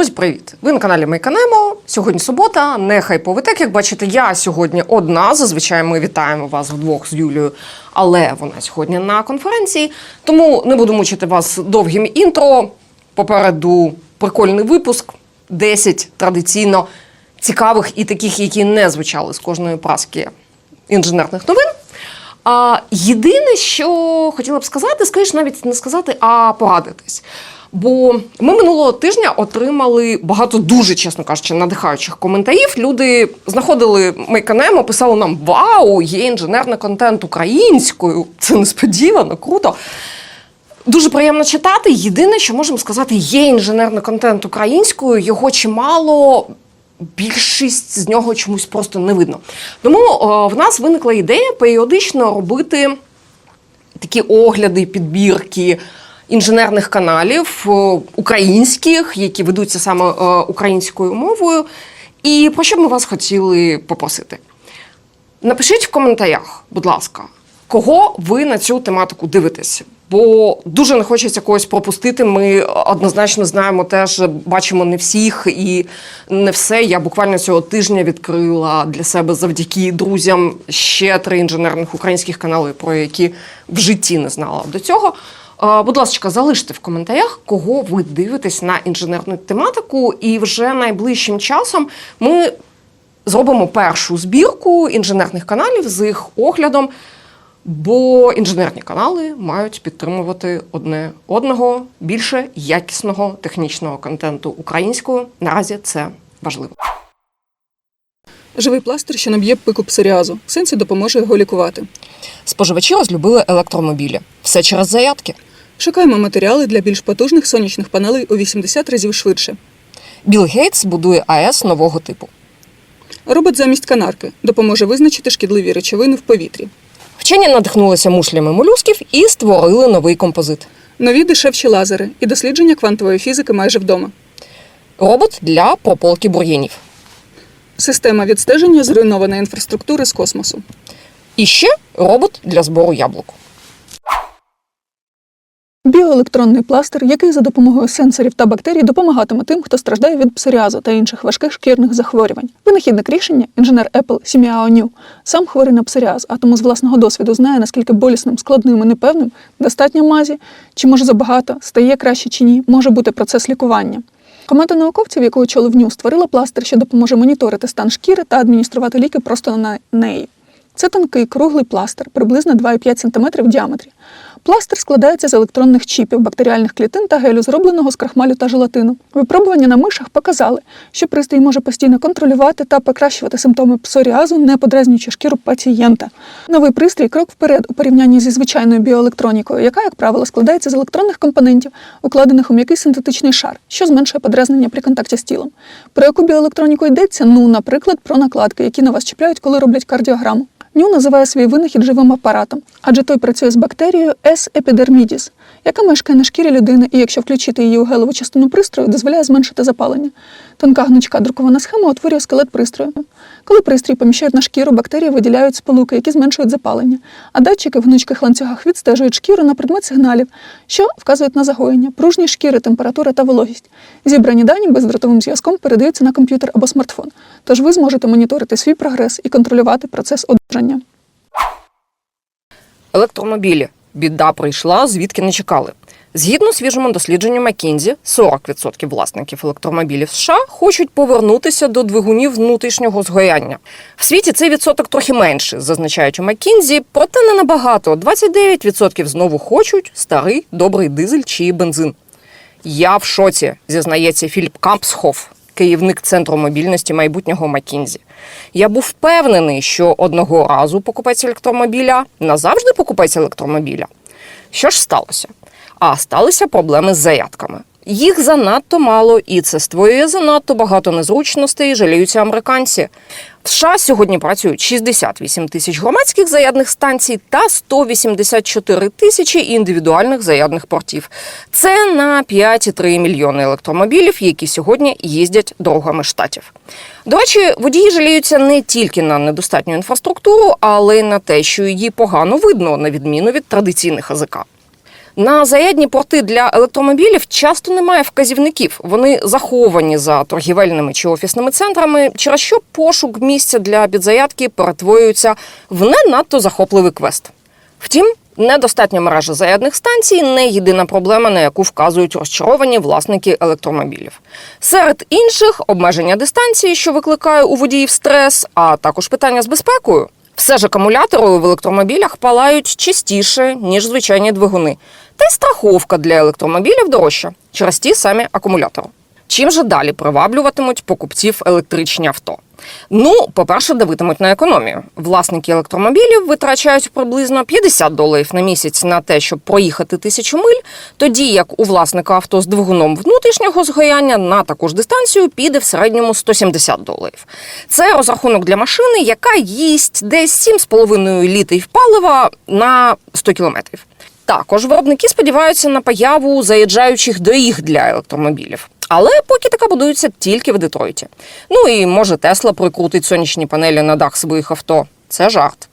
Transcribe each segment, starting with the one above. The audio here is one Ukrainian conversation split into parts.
Друзі, привіт! Ви на каналі Майканемо. Сьогодні субота, не хайповий. Як бачите, я сьогодні одна. Зазвичай ми вітаємо вас вдвох з Юлією, але вона сьогодні на конференції. Тому не буду мучити вас довгим інтро. Попереду прикольний випуск. 10 традиційно цікавих і таких, які не звучали з кожної праски інженерних новин. А єдине, що хотіла б сказати, скоріш навіть не сказати, а порадитись. Бо ми минулого тижня отримали багато дуже, чесно кажучи, надихаючих коментарів. Люди знаходили Мейканемо, писали нам: Вау, є інженерний контент українською! Це несподівано, круто. Дуже приємно читати. Єдине, що можемо сказати, є інженерний контент українською, його чимало. Більшість з нього чомусь просто не видно. Тому о, в нас виникла ідея періодично робити такі огляди, підбірки інженерних каналів українських, які ведуться саме е, українською мовою. І про що б ми вас хотіли попросити? Напишіть в коментарях, будь ласка, кого ви на цю тематику дивитесь. Бо дуже не хочеться когось пропустити. Ми однозначно знаємо теж, бачимо не всіх і не все. Я буквально цього тижня відкрила для себе завдяки друзям ще три інженерних українських канали, про які в житті не знала до цього. Будь ласка, залиште в коментарях, кого ви дивитесь на інженерну тематику, і вже найближчим часом ми зробимо першу збірку інженерних каналів з їх оглядом. Бо інженерні канали мають підтримувати одне одного більше якісного технічного контенту українською. Наразі це важливо. Живий пластир, що наб'є пику псоріазу. Сенсі допоможе його лікувати. Споживачі розлюбили електромобілі. Все через зарядки. Шукаємо матеріали для більш потужних сонячних панелей у 80 разів швидше. Білл Гейтс будує АЕС нового типу. Робот замість канарки допоможе визначити шкідливі речовини в повітрі. Вчені надихнулися мушлями молюсків і створили новий композит. Нові дешевші лазери і дослідження квантової фізики майже вдома. Робот для прополки бур'янів. Система відстеження зруйнованої інфраструктури з космосу. І ще робот для збору яблук. Біоелектронний пластир, який за допомогою сенсорів та бактерій допомагатиме тим, хто страждає від псоріазу та інших важких шкірних захворювань. Винахідник рішення, інженер Apple Сіміао Ню, сам хворий на псоріаз, а тому з власного досвіду знає, наскільки болісним, складним і непевним достатньо мазі, чи може забагато, стає краще чи ні, може бути процес лікування. Команда науковців, яку очолив Ню, створила пластир, що допоможе моніторити стан шкіри та адмініструвати ліки просто на неї. Це тонкий круглий пластир, приблизно 2,5 см в діаметрі. Пластир складається з електронних чіпів, бактеріальних клітин та гелю, зробленого з крахмалю та желатину. Випробування на мишах показали, що пристрій може постійно контролювати та покращувати симптоми псоріазу, не подразнюючи шкіру пацієнта. Новий пристрій крок вперед у порівнянні зі звичайною біоелектронікою, яка, як правило, складається з електронних компонентів, укладених у м'який синтетичний шар, що зменшує подразнення при контакті з тілом. Про яку біоелектроніку йдеться? Ну, наприклад, про накладки, які на вас чіпляють, коли роблять кардіограму. Ню називає свій винахід живим апаратом, адже той працює з бактерією S. epidermidis, яка мешкає на шкірі людини, і якщо включити її у гелову частину пристрою, дозволяє зменшити запалення. Тонка гнучка друкована схема утворює скелет пристрою. Коли пристрій поміщають на шкіру, бактерії виділяють сполуки, які зменшують запалення, а датчики в гнучких ланцюгах відстежують шкіру на предмет сигналів, що вказують на загоєння, пружність шкіри, температура та вологість. Зібрані дані бездротовим зв'язком передаються на комп'ютер або смартфон. Тож ви зможете моніторити свій прогрес і контролювати процес одужання. Електромобілі. Біда прийшла, звідки не чекали. Згідно свіжому дослідженню McKinsey, 40% власників електромобілів США хочуть повернутися до двигунів внутрішнього згоряння. В світі цей відсоток трохи менший, зазначають у McKinsey, проте не набагато. 29% знову хочуть старий добрий дизель чи бензин. Я в шоці, зізнається Філіп Кампсхоф, керівник центру мобільності майбутнього Макінзі. Я був впевнений, що одного разу покупець електромобіля назавжди покупець електромобіля. Що ж сталося? А сталися проблеми з зарядками. Їх занадто мало, і це створює занадто багато незручностей, жаліються американці. В США сьогодні працюють 68 тисяч громадських зарядних станцій та 184 тисячі індивідуальних зарядних портів. Це на 5,3 мільйони електромобілів, які сьогодні їздять дорогами штатів. До речі, водії жаліються не тільки на недостатню інфраструктуру, але й на те, що її погано видно, на відміну від традиційних АЗК. На заядні порти для електромобілів часто немає вказівників. Вони заховані за торгівельними чи офісними центрами, через що пошук місця для підзаядки перетворюється в не надто захопливий квест. Втім, недостатня мережа зарядних станцій не єдина проблема, на яку вказують розчаровані власники електромобілів. Серед інших обмеження дистанції, що викликає у водіїв стрес, а також питання з безпекою. Все ж акумулятори в електромобілях палають частіше, ніж звичайні двигуни. Та й страховка для електромобілів дорожча через ті самі акумулятори. Чим же далі приваблюватимуть покупців електричні авто? Ну, по-перше, давитимуть на економію. Власники електромобілів витрачають приблизно 50 доларів на місяць на те, щоб проїхати тисячу миль, тоді як у власника авто з двигуном внутрішнього згоряння на таку ж дистанцію піде в середньому 170 доларів. Це розрахунок для машини, яка їсть десь 7,5 літрів палива на 100 кілометрів. Також виробники сподіваються на появу заїжджаючих доріг для електромобілів. Але поки така будується тільки в Детройті. Ну і може Тесла прикрутить сонячні панелі на дах своїх авто. Це жарт.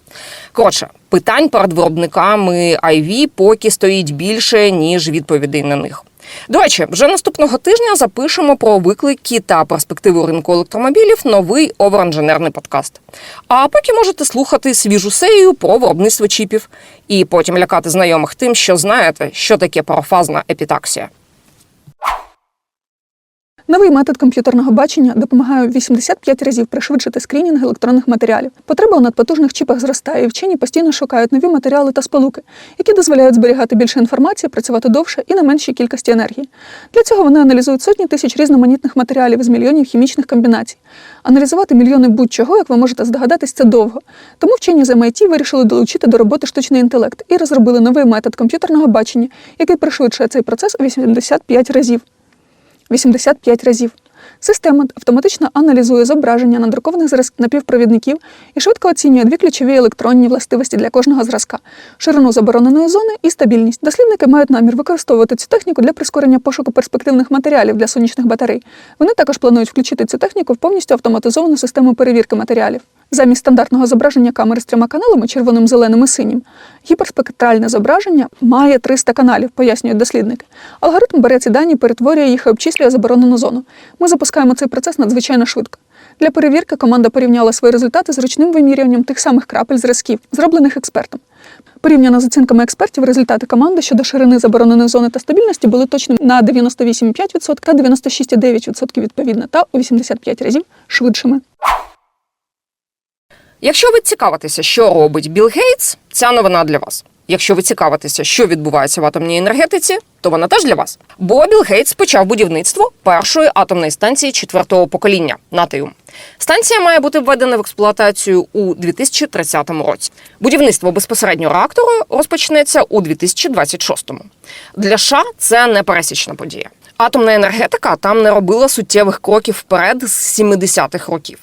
Коротше, питань перед виробниками IV поки стоїть більше, ніж відповідей на них. До речі, вже наступного тижня запишемо про виклики та перспективу ринку електромобілів новий оверінженерний подкаст. А поки можете слухати свіжу серію про виробництво чіпів і потім лякати знайомих тим, що знаєте, що таке парафазна епітаксія. Новий метод комп'ютерного бачення допомагає у 85 разів пришвидшити скрінінг електронних матеріалів. Потреба у надпотужних чіпах зростає, і вчені постійно шукають нові матеріали та сполуки, які дозволяють зберігати більше інформації, працювати довше і на меншій кількості енергії. Для цього вони аналізують сотні тисяч різноманітних матеріалів з мільйонів хімічних комбінацій. Аналізувати мільйони будь-чого, як ви можете здогадатись, це довго. Тому вчені з MIT вирішили долучити до роботи штучний інтелект і розробили новий метод комп'ютерного бачення, який пришвидшує цей процес у 85 разів. 85 разів. Система автоматично аналізує зображення надрукованих зразків напівпровідників і швидко оцінює дві ключові електронні властивості для кожного зразка ширину забороненої зони і стабільність. Дослідники мають намір використовувати цю техніку для прискорення пошуку перспективних матеріалів для сонячних батарей. Вони також планують включити цю техніку в повністю автоматизовану систему перевірки матеріалів. Замість стандартного зображення камери з трьома каналами червоним, зеленим і синім, гіперспектральне зображення має 300 каналів, пояснюють дослідники. Алгоритм бере ці дані, перетворює їх і обчислює заборонену зону. Ми запускаємо цей процес надзвичайно швидко. Для перевірки команда порівняла свої результати з ручним вимірюванням тих самих крапель зразків, зроблених експертом. Порівняно з оцінками експертів, результати команди щодо ширини забороненої зони та стабільності були точними на 98,5% та 96,9% відповідно, та у 85 разів швидшими. Якщо ви цікавитеся, що робить Білл Гейтс, ця новина для вас. Якщо ви цікавитеся, що відбувається в атомній енергетиці, то вона теж для вас. Бо Білл Гейтс почав будівництво першої атомної станції четвертого покоління Натіум. Станція має бути введена в експлуатацію у 2030 році. Будівництво безпосередньо реактору розпочнеться у 2026-му. Для США це непересічна подія. Атомна енергетика там не робила суттєвих кроків вперед з 70-х років.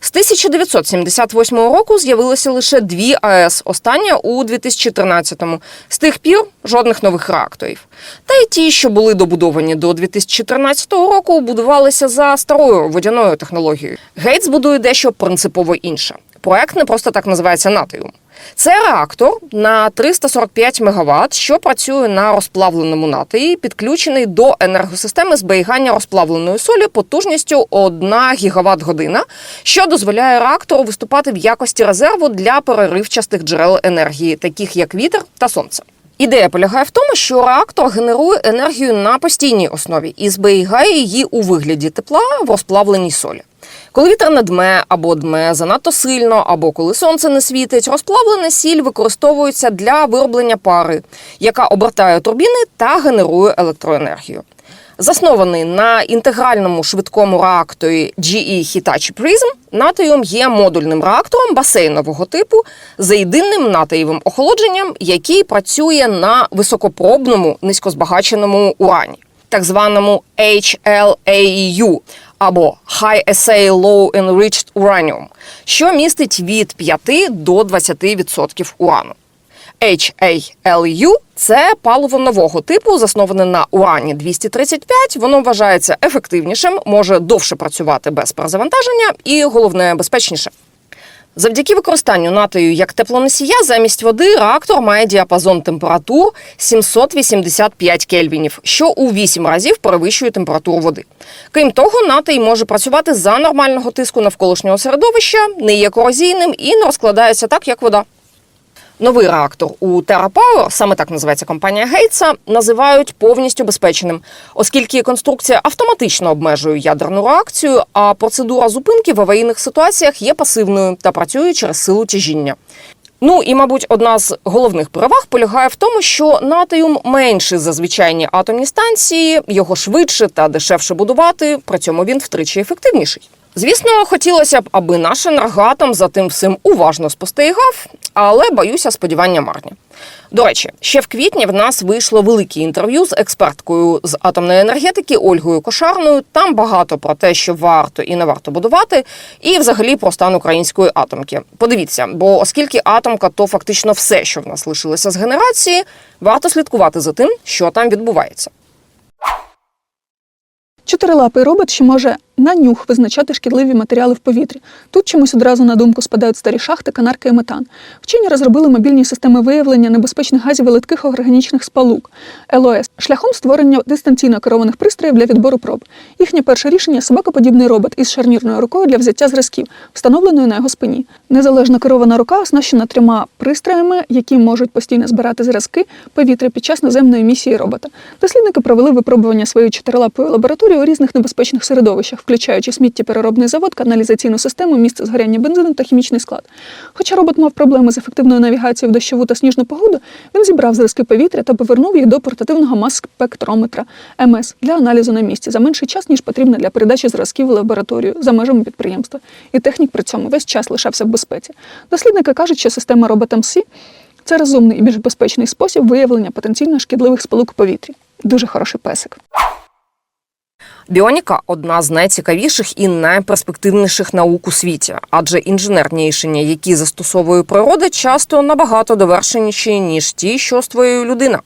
З 1978 року з'явилося лише дві АЕС, остання у 2013-му. З тих пір жодних нових реакторів. Та й ті, що були добудовані до 2014 року, будувалися за старою водяною технологією. Гейтс будує дещо принципово інше. Проект не просто так називається Натіум. Це реактор на 345 МВт, що працює на розплавленому натрії, підключений до енергосистеми зберігання розплавленої солі потужністю 1 ГВт година, що дозволяє реактору виступати в якості резерву для переривчастих джерел енергії, таких як вітер та сонце. Ідея полягає в тому, що реактор генерує енергію на постійній основі і зберігає її у вигляді тепла в розплавленій солі. Коли вітер не дме або дме занадто сильно, або коли сонце не світить, розплавлена сіль використовується для вироблення пари, яка обертає турбіни та генерує електроенергію. Заснований на інтегральному швидкому реакторі GE Hitachi Prism, Natrium є модульним реактором басейнового типу за єдиним натриєвим охолодженням, який працює на високопробному низькозбагаченому урані, так званому HLAU або High Assay Low Enriched Uranium, що містить від 5 до 20% урану. HALU – це паливо нового типу, засноване на урані 235. Воно вважається ефективнішим, може довше працювати без перезавантаження і головне безпечніше. Завдяки використанню натою як теплоносія замість води реактор має діапазон температур 785 кельвінів, що у 8 разів перевищує температуру води. Крім того, натий може працювати за нормального тиску навколишнього середовища, не є корозійним і не розкладається так, як вода. Новий реактор у TerraPower, саме так називається компанія Гейтса, називають повністю безпечним, оскільки конструкція автоматично обмежує ядерну реакцію, а процедура зупинки в аварійних ситуаціях є пасивною та працює через силу тяжіння. Ну і, мабуть, одна з головних переваг полягає в тому, що натіум менший за звичайні атомні станції, його швидше та дешевше будувати, при цьому він втричі ефективніший. Звісно, хотілося б, аби наш енергоатом за тим всім уважно спостерігав, але боюся, сподівання марні. До речі, ще в квітні в нас вийшло велике інтерв'ю з експерткою з атомної енергетики Ольгою Кошарною. Там багато про те, що варто і не варто будувати, і взагалі про стан української атомки. Подивіться, бо оскільки атомка то фактично все, що в нас лишилося з генерації, варто слідкувати за тим, що там відбувається. Чотирилапий робот ще може на нюх визначати шкідливі матеріали в повітрі. Тут чомусь одразу на думку спадають старі шахти, канарки і метан. Вчені розробили мобільні системи виявлення небезпечних газів і литких органічних спалук ЛОС шляхом створення дистанційно керованих пристроїв для відбору проб. Їхнє перше рішення собакоподібний робот із шарнірною рукою для взяття зразків, встановленою на його спині. Незалежно керована рука оснащена трьома пристроями, які можуть постійно збирати зразки повітря під час наземної місії робота. Дослідники провели випробування своєї чотирилапої лабораторії у різних небезпечних середовищах, включаючи сміттєпереробний завод, каналізаційну систему, місце згоряння бензину та хімічний склад. Хоча робот мав проблеми з ефективною навігацією в дощову та сніжну погоду, він зібрав зразки повітря та повернув їх до портативного мас-спектрометра МС для аналізу на місці за менший час, ніж потрібно для передачі зразків в лабораторію за межами підприємства. І технік при цьому весь час лишався в безпеці. Дослідники кажуть, що система робот МС – це розумний і більш безпечний спосіб виявлення потенційно шкідливих сполук у повітрі. Дуже хороший песик. Біоніка одна з найцікавіших і найперспективніших наук у світі, адже інженерні рішення, які застосовує природа, часто набагато довершеніші, ніж ті, що створює людина.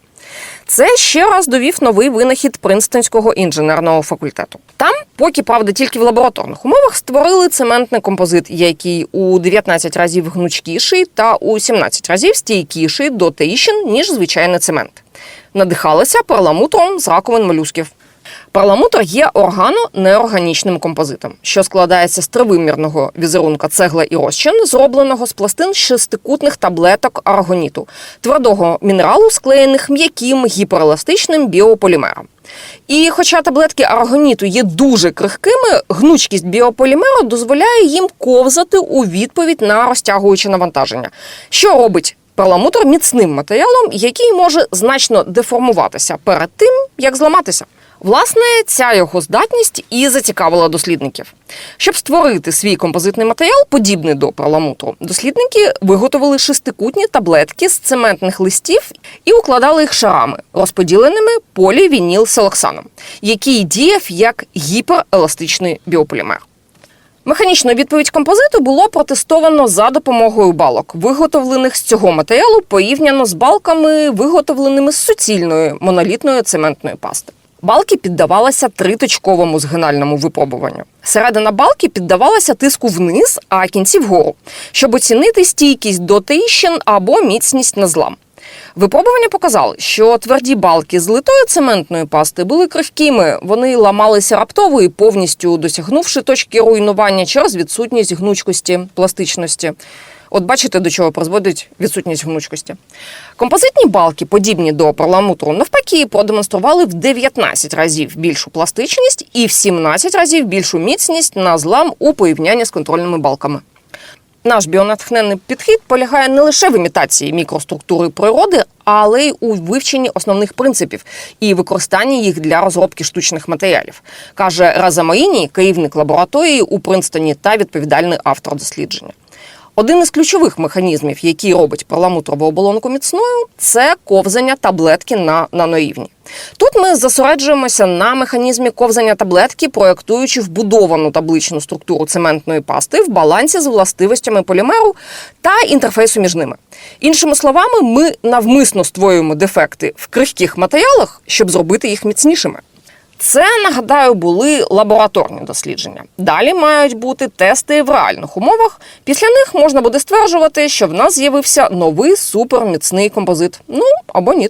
Це ще раз довів новий винахід Принстонського інженерного факультету. Там, поки правда, тільки в лабораторних умовах створили цементний композит, який у 19 разів гнучкіший та у 17 разів стійкіший до тріщин, ніж звичайний цемент. Надихалися перламутром з раковин молюсків. Перламутр є органо-неорганічним композитом, що складається з тривимірного візерунка цегла і розчин, зробленого з пластин шестикутних таблеток аргоніту, твердого мінералу, склеєних м'яким гіпереластичним біополімером. І хоча таблетки аргоніту є дуже крихкими, гнучкість біополімеру дозволяє їм ковзати у відповідь на розтягуюче навантаження, що робить перламутр міцним матеріалом, який може значно деформуватися перед тим, як зламатися. Власне, ця його здатність і зацікавила дослідників. Щоб створити свій композитний матеріал, подібний до перламутру, дослідники виготовили шестикутні таблетки з цементних листів і укладали їх шарами, розподіленими полівінілселоксаном, який діяв як гіпереластичний біополімер. Механічну відповідь композиту було протестовано за допомогою балок, виготовлених з цього матеріалу порівняно з балками, виготовленими з суцільної монолітної цементної пасти. Балки піддавалася триточковому згинальному випробуванню. Середина балки піддавалася тиску вниз, а кінці вгору, щоб оцінити стійкість до тріщин або міцність на злам. Випробування показали, що тверді балки з литої цементної пасти були крихкими, вони ламалися раптово і повністю досягнувши точки руйнування через відсутність гнучкості, пластичності. От бачите, до чого призводить відсутність гнучкості. Композитні балки, подібні до перламутру, навпаки, продемонстрували в 19 разів більшу пластичність і в 17 разів більшу міцність на злам у порівнянні з контрольними балками. Наш біонатхненний підхід полягає не лише в імітації мікроструктури природи, але й у вивченні основних принципів і використанні їх для розробки штучних матеріалів, каже Раза Маїні, керівник лабораторії у Принстоні та відповідальний автор дослідження. Один із ключових механізмів, який робить перламутрову оболонку міцною, це ковзання таблетки на нанорівні. Тут ми зосереджуємося на механізмі ковзання таблетки, проєктуючи вбудовану табличну структуру цементної пасти в балансі з властивостями полімеру та інтерфейсу між ними. Іншими словами, ми навмисно створюємо дефекти в крихких матеріалах, щоб зробити їх міцнішими. Це нагадаю були лабораторні дослідження. Далі мають бути тести в реальних умовах. Після них можна буде стверджувати, що в нас з'явився новий суперміцний композит. Ну або ні.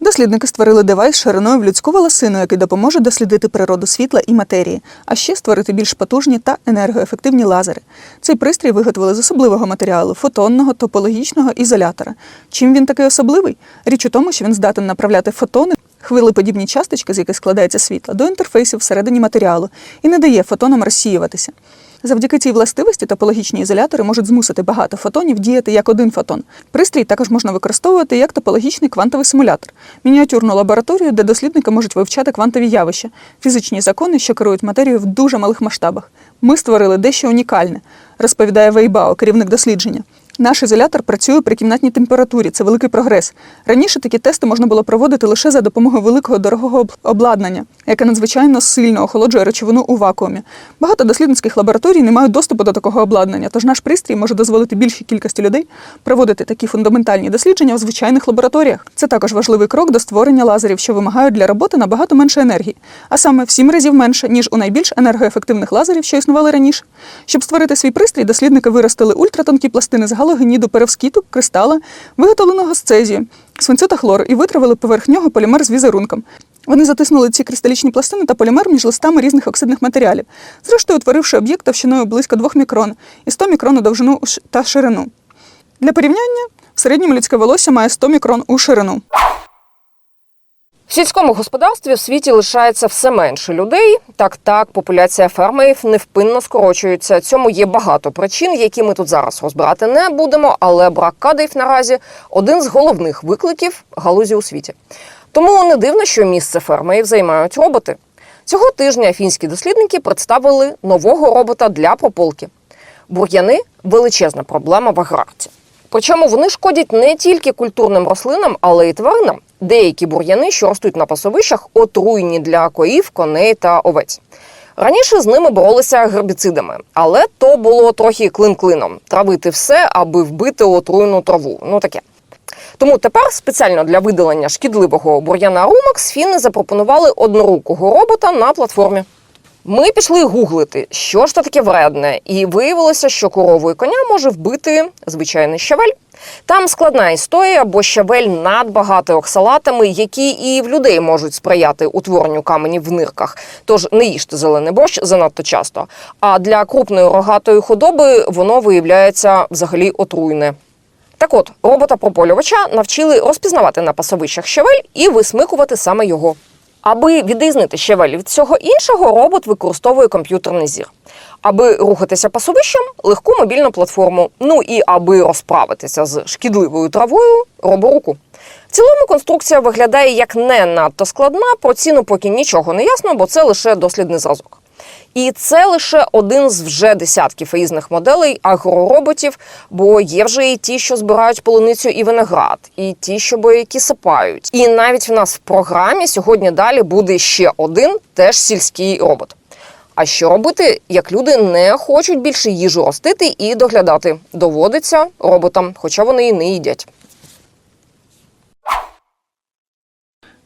Дослідники створили девайс шириною в людську волосину, який допоможе дослідити природу світла і матерії, а ще створити більш потужні та енергоефективні лазери. Цей пристрій виготовили з особливого матеріалу фотонного топологічного ізолятора. Чим він такий особливий? Річ у тому, що він здатен направляти фотони. Хвилеподібні часточки, з яких складається світло, до інтерфейсів всередині матеріалу і не дає фотонам розсіюватися. Завдяки цій властивості топологічні ізолятори можуть змусити багато фотонів діяти як один фотон. Пристрій також можна використовувати як топологічний квантовий симулятор, мініатюрну лабораторію, де дослідники можуть вивчати квантові явища, фізичні закони, що керують матерією в дуже малих масштабах. Ми створили дещо унікальне, розповідає Вейбао, керівник дослідження. Наш ізолятор працює при кімнатній температурі. Це великий прогрес. Раніше такі тести можна було проводити лише за допомогою великого дорогого обладнання, яке надзвичайно сильно охолоджує речовину у вакуумі. Багато дослідницьких лабораторій не мають доступу до такого обладнання, тож наш пристрій може дозволити більшій кількості людей проводити такі фундаментальні дослідження в звичайних лабораторіях. Це також важливий крок до створення лазерів, що вимагають для роботи набагато менше енергії, а саме в сім разів менше, ніж у найбільш енергоефективних лазерів, що існували раніше. Щоб створити свій пристрій, дослідники виростили ультратонкі пластини з галогеніду перовскіту, кристала, виготовленого з цезію, свинцю та хлору, і витравили поверх нього полімер з візерунком. Вони затиснули ці кристалічні пластини та полімер між листами різних оксидних матеріалів, зрештою утворивши об'єкт товщиною близько 2 мікрон і 100 мікрон у довжину та ширину. Для порівняння, в середньому людське волосся має 100 мікрон у ширину. В сільському господарстві в світі лишається все менше людей. Так, так, популяція фермерів невпинно скорочується. Цьому є багато причин, які ми тут зараз розбирати не будемо. Але брак кадрів наразі один з головних викликів галузі у світі. Тому не дивно, що місце фермерів займають роботи. Цього тижня фінські дослідники представили нового робота для прополки. Бур'яни величезна проблема в аграрці. Причому вони шкодять не тільки культурним рослинам, але й тваринам. Деякі бур'яни, що ростуть на пасовищах, отруйні для коїв, коней та овець. Раніше з ними боролися гербіцидами, але то було трохи клин-клином травити все, аби вбити отруйну траву. Ну таке. Тому тепер спеціально для видалення шкідливого бур'яна Румакс фіни запропонували однорукого робота на платформі. Ми пішли гуглити, що ж то таке вредне, і виявилося, що корову і коня може вбити звичайний щавель. Там складна історія, бо щавель надбагато оксалатами, які і в людей можуть сприяти утворенню каменів в нирках. Тож не їжте зелений борщ занадто часто. А для крупної рогатої худоби воно виявляється взагалі отруйне. Так от, робота-прополювача навчили розпізнавати на пасовищах щавель і висмикувати саме його. Аби відрізнити щавель від всього іншого, робот використовує комп'ютерний зір. Аби рухатися пасовищем, легку мобільну платформу. Ну і аби розправитися з шкідливою травою, роборуку. В цілому конструкція виглядає як не надто складна, про ціну поки нічого не ясно, бо це лише дослідний зразок. І це лише один з вже десятків різних моделей агророботів, бо є вже і ті, що збирають полуницю і виноград, і ті, що бояки сапають. І навіть в нас в програмі сьогодні далі буде ще один теж сільський робот. А що робити, як люди не хочуть більше їжу ростити і доглядати? Доводиться роботам, хоча вони і не їдять.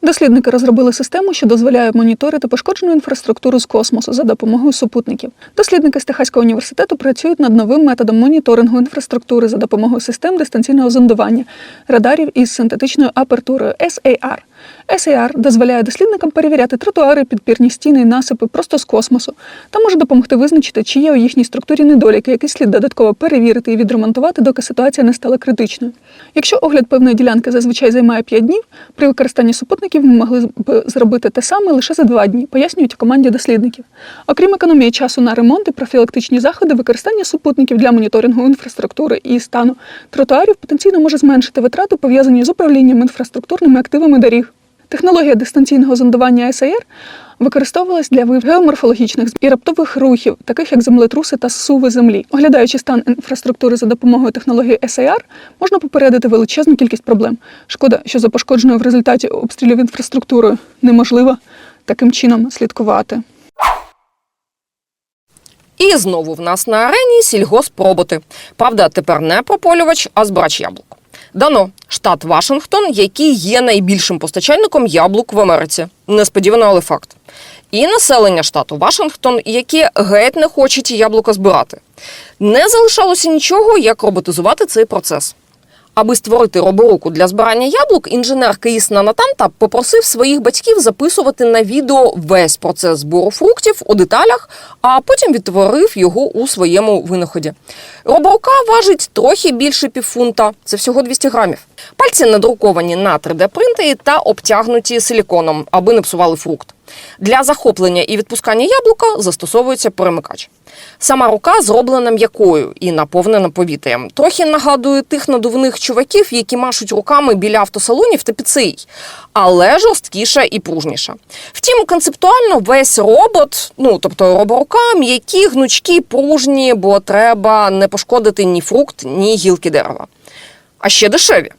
Дослідники розробили систему, що дозволяє моніторити пошкоджену інфраструктуру з космосу за допомогою супутників. Дослідники з Техаського університету працюють над новим методом моніторингу інфраструктури за допомогою систем дистанційного зондування радарів із синтетичною апертурою SAR. SAR дозволяє дослідникам перевіряти тротуари, підпірні стіни і насипи просто з космосу та може допомогти визначити, чи є у їхній структурі недоліки, які слід додатково перевірити і відремонтувати, доки ситуація не стала критичною. Якщо огляд певної ділянки зазвичай займає 5 днів, при використанні супутників ми могли б зробити те саме лише за 2 дні, пояснюють у команді дослідників. Окрім економії часу на ремонт і профілактичні заходи, використання супутників для моніторингу інфраструктури і стану тротуарів потенційно може зменшити витрати, пов'язані з управлінням інфраструктурними активами доріг. Технологія дистанційного зондування SAR використовувалась для геоморфологічних і раптових рухів, таких як землетруси та зсуви землі. Оглядаючи стан інфраструктури за допомогою технології SAR, можна попередити величезну кількість проблем. Шкода, що за пошкодженою в результаті обстрілів інфраструктурою неможливо таким чином слідкувати. І знову в нас на арені сільгоспроботи. Правда, тепер не прополювач, а збирач яблук. Дано штат Вашингтон, який є найбільшим постачальником яблук в Америці. Несподівано, але факт. І населення штату Вашингтон, яке геть не хоче ті яблука збирати. Не залишалося нічого, як роботизувати цей процес. Аби створити роборуку для збирання яблук, інженер Киїсна Натанта попросив своїх батьків записувати на відео весь процес збору фруктів у деталях, а потім відтворив його у своєму винаході. Роборука важить трохи більше півфунта, це всього 200 грамів. Пальці надруковані на 3D-принтері та обтягнуті силіконом, аби не псували фрукт. Для захоплення і відпускання яблука застосовується перемикач. Сама рука зроблена м'якою і наповнена повітрям. Трохи нагадує тих надувних чуваків, які машуть руками біля автосалонів та піцерій, але жорсткіша і пружніша. Втім, концептуально весь робот, ну тобто роборука, м'які, гнучкі, пружні, бо треба не пошкодити ні фрукт, ні гілки дерева. А ще дешеві.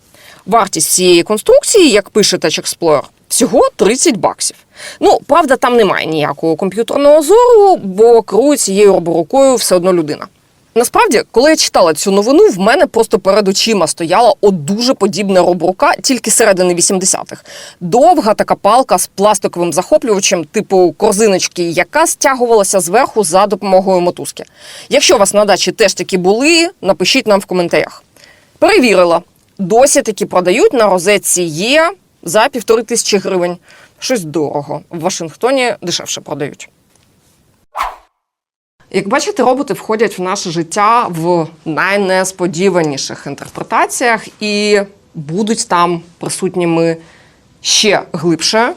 Вартість цієї конструкції, як пише Tech Explorer, всього 30 баксів. Ну, правда, там немає ніякого комп'ютерного зору, бо керує цією роборукою все одно людина. Насправді, коли я читала цю новину, в мене просто перед очима стояла от дуже подібна роборука, тільки середини 80-х. Довга така палка з пластиковим захоплювачем, типу корзиночки, яка стягувалася зверху за допомогою мотузки. Якщо у вас на дачі теж такі були, напишіть нам в коментарях. Перевірила. Досі такі продають на розетці є за півтори тисячі гривень. Щось дорого. В Вашингтоні дешевше продають. Як бачите, роботи входять в наше життя в найнесподіваніших інтерпретаціях і будуть там присутніми ще глибше.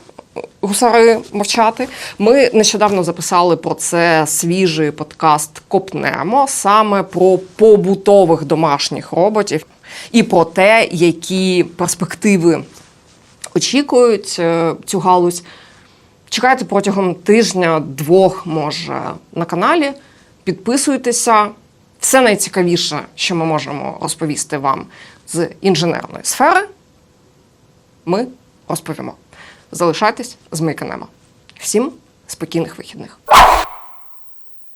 Гусари мовчати. Ми нещодавно записали про це свіжий подкаст Копнемо саме про побутових домашніх роботів і про те, які перспективи очікують е, цю галузь. Чекайте протягом тижня-двох, може, на каналі. Підписуйтеся. Все найцікавіше, що ми можемо розповісти вам з інженерної сфери, ми розповімо. Залишайтесь з Миканема. Всім спокійних вихідних.